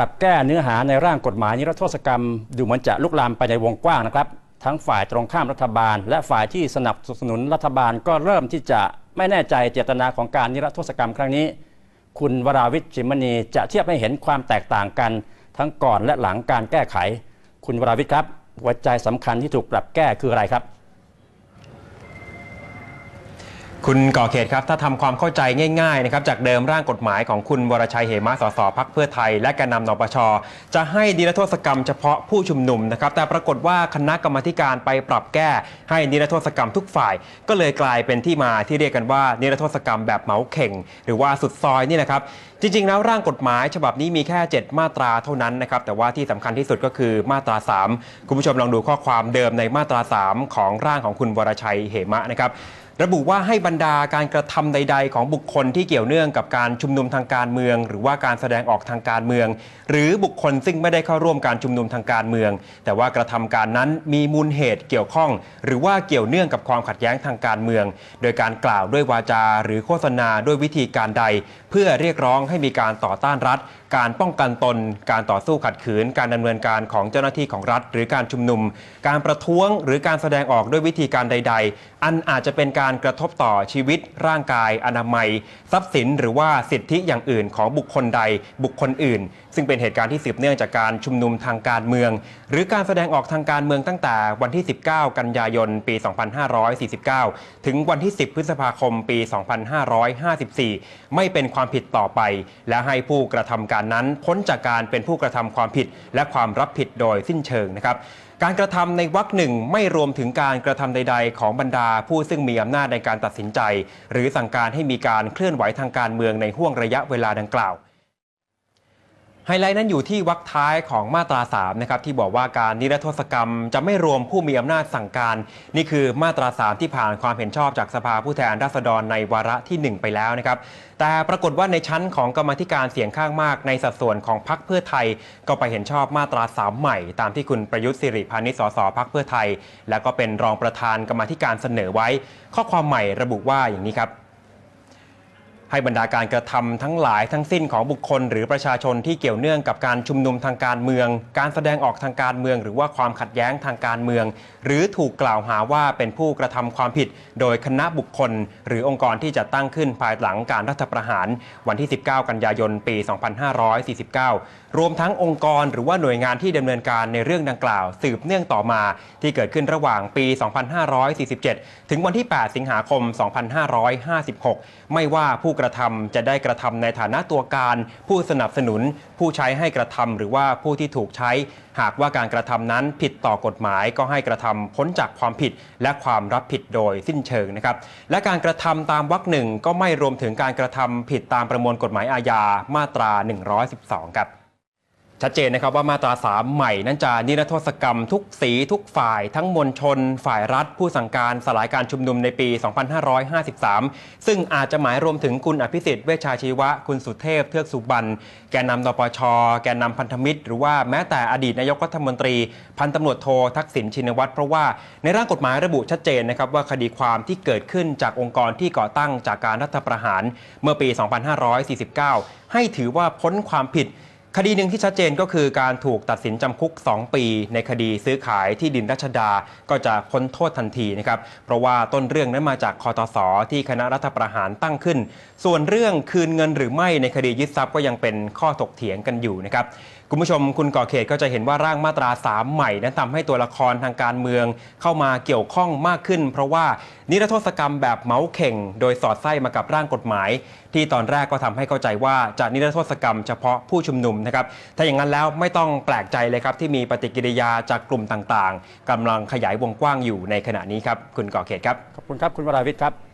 ปรับแก้เนื้อหาในร่างกฎหมายนิรโทษกรรม ดูเหมือนจะลุกลามไปในวงกว้างนะครับ ทั้งฝ่ายตรงข้ามรัฐบาล และฝ่ายที่สนับสนุนรัฐบาลก็เริ่มที่จะไม่แน่ใจเจตนาของการนิรโทษกรรมครั้งนี้ คุณวราวิทย์ชิมณีจะเทียบให้เห็นความแตกต่างกัน ทั้งก่อนและหลังการแก้ไข คุณวราวิทย์ครับหัวใจสำคัญที่ถูกปรับแก้คืออะไรครับ คุณก่อเขตครับ ถ้าทำความเข้าใจง่ายๆนะครับจากเดิมร่างกฎหมายของคุณวรชัยเหมะสสพักเพื่อไทย และแกนนำนปช จะให้นิรโทษกรรมเฉพาะผู้ชุมนุมนะครับแต่ปรากฏว่าคณะกรรมการไปปรับแก้ให้นิรโทษกรรมทุกฝ่าย ก็เลยกลายเป็นที่มาที่เรียกกันว่านิรโทษกรรมแบบเหมาเข่ง หรือว่าสุดซอยนี่นะครับจริง ๆ แล้วร่างกฎหมายฉบับนี้มีแค่ 7 มาตราเท่านั้นนะครับแต่ว่าที่สำคัญที่สุดก็คือมาตรา 3 คุณผู้ชมลองดูข้อความเดิมในมาตรา 3 ของร่างของคุณวรชัยเหมะนะครับ ระบุว่าให้บรรดาการกระทำใด ๆ ของบุคคลที่เกี่ยวเนื่องกับการชุมนุมทางการเมือง หรือว่าการแสดงออกทางการเมือง หรือบุคคลซึ่งไม่ได้เข้าร่วมการชุมนุมทางการเมือง แต่ว่ากระทำการนั้นมีมูลเหตุเกี่ยวข้อง หรือว่าเกี่ยวเนื่องกับความขัดแย้งทางการเมือง โดยการกล่าวด้วยวาจาหรือโฆษณาด้วยวิธีการใด เพื่อเรียกร้องให้มีการต่อต้านรัฐการป้องกันตน การต่อสู้ขัดขืน การดำเนินการของเจ้าหน้าที่ของรัฐ หรือการชุมนุม การประท้วงหรือการแสดงออกด้วยวิธีการใด ๆ อันอาจจะเป็นการกระทบต่อชีวิต ร่างกาย อนามัย ทรัพย์สิน หรือว่าสิทธิอย่างอื่นของบุคคลใด บุคคลอื่น ซึ่งเป็นเหตุการณ์ที่สืบเนื่องจากการชุมนุมทางการเมือง หรือการแสดงออกทางการเมืองตั้งแต่วันที่ 19 กันยายน ปี 2549 ถึงวันที่ 10 พฤษภาคม ปี 2554 ไม่เป็นความผิดต่อไป และให้ผู้กระทำการนั้น พ้นจากการเป็นผู้กระทำความผิด และความรับผิดโดยสิ้นเชิงนะครับการกระทำในวรรคหนึ่งไม่รวมถึงการกระทำใด ๆ ของบรรดาผู้ซึ่งมีอำนาจในการตัดสินใจ หรือสั่งการให้มีการเคลื่อนไหวทางการเมืองในห่วงระยะเวลาดังกล่าว ไฮไลท์นั้นอยู่ที่วรรคท้ายของมาตรา3นะครับที่บอกว่าการนิรโทษกรรมจะไม่รวมผู้มีอำนาจสั่งการ นี่คือมาตรา 3 ที่ผ่านความเห็นชอบจากสภาผู้แทนราษฎรในวาระที่ 1 ไปแล้วนะครับแต่ปรากฏว่าในชั้นของกรรมธิการเสียงข้างมากในสัดส่วนของพรรคเพื่อไทย ก็ไปเห็นชอบมาตรา 3 ใหม่ ตามที่คุณประยุทธ์สิริพานิชสสพรรคเพื่อไทย และก็เป็นรองประธานกรรมธิการเสนอไว้ ข้อความใหม่ระบุว่าอย่างนี้ครับ ให้บรรดาการกระทำทั้งหลายทั้งสิ้นของบุคคล หรือประชาชนที่เกี่ยวเนื่องกับการชุมนุมทางการเมือง การแสดงออกทางการเมือง หรือว่าความขัดแย้งทางการเมือง หรือถูกกล่าวหาว่าเป็นผู้กระทำความผิด โดยคณะบุคคล หรือองค์กรที่จะตั้งขึ้นภายหลังการรัฐประหาร วันที่ 19 กันยายน ปี 2549รวมทั้งองค์กรหรือว่าหน่วยงานที่ดำเนินการในเรื่องดังกล่าว สืบเนื่องต่อมาที่เกิดขึ้นระหว่างปี 2547 ถึงวันที่ 8 สิงหาคม 2556 ไม่ว่าผู้กระทำจะได้กระทำในฐานะตัวการ ผู้สนับสนุน ผู้ใช้ให้กระทำหรือว่าผู้ที่ถูกใช้ หากว่าการกระทำนั้นผิดต่อกฎหมายก็ให้กระทำพ้นจากความผิดและความรับผิดโดยสิ้นเชิงนะครับและการกระทำตามวรรคหนึ่งก็ไม่รวมถึงการกระทำผิดตามประมวลกฎหมายอาญามาตรา 112 ครับ ชัดเจนนะครับว่ามาตรา 3 ใหม่นั้นจะนิรโทษกรรมทุกสีทุกฝ่ายทั้งมวลชน ฝ่ายรัฐ ผู้สั่งการสลายการชุมนุมในปี 2553 ซึ่งอาจจะหมายรวมถึงคุณอภิสิทธิ์เวชชาชีวะ คุณสุเทพ เทือกสุบรรณแกนนำนปช แกนนำพันธมิตร หรือว่าแม้แต่อดีตนายกรัฐมนตรี พันตำรวจโททักษิณชินวัตรเพราะว่าในร่างกฎหมายระบุชัดเจนนะครับว่าคดีความที่เกิดขึ้นจากองค์กรที่ก่อตั้งจากการรัฐประหารเมื่อปี 2549 ให้ถือว่าพ้นความผิด คดีหนึ่งที่ชัดเจนก็คือการถูกตัดสินจำคุก 2 ปี ในคดีซื้อขายที่ดินรัชดาก็จะพ้นโทษทันทีนะครับเพราะว่าต้นเรื่องนั้นมาจากคอตสที่คณะรัฐประหารตั้งขึ้น ส่วนเรื่องคืนเงินหรือไม่ในคดียึดทรัพย์ก็ยังเป็นข้อถกเถียงกันอยู่นะครับคุณผู้ชมคุณก่อเขตก็จะเห็นว่าร่างมาตรา 3 ใหม่นั้นทำให้ตัวละครทางการเมืองเข้ามาเกี่ยวข้องมากขึ้น เพราะว่านิรโทษกรรมแบบเมาส์เข่ง โดยสอดไส้มากับร่างกฎหมาย ที่ตอนแรกก็ทำให้เข้าใจว่าจะนิรโทษกรรมเฉพาะผู้ชุมนุมนะครับถ้าอย่างนั้นแล้วไม่ต้องแปลกใจเลยครับที่มีปฏิกิริยาจากกลุ่มต่างๆกำลังขยายวงกว้างอยู่ในขณะนี้ครับคุณก่อเขตครับขอบคุณครับคุณวราวิทย์ครับ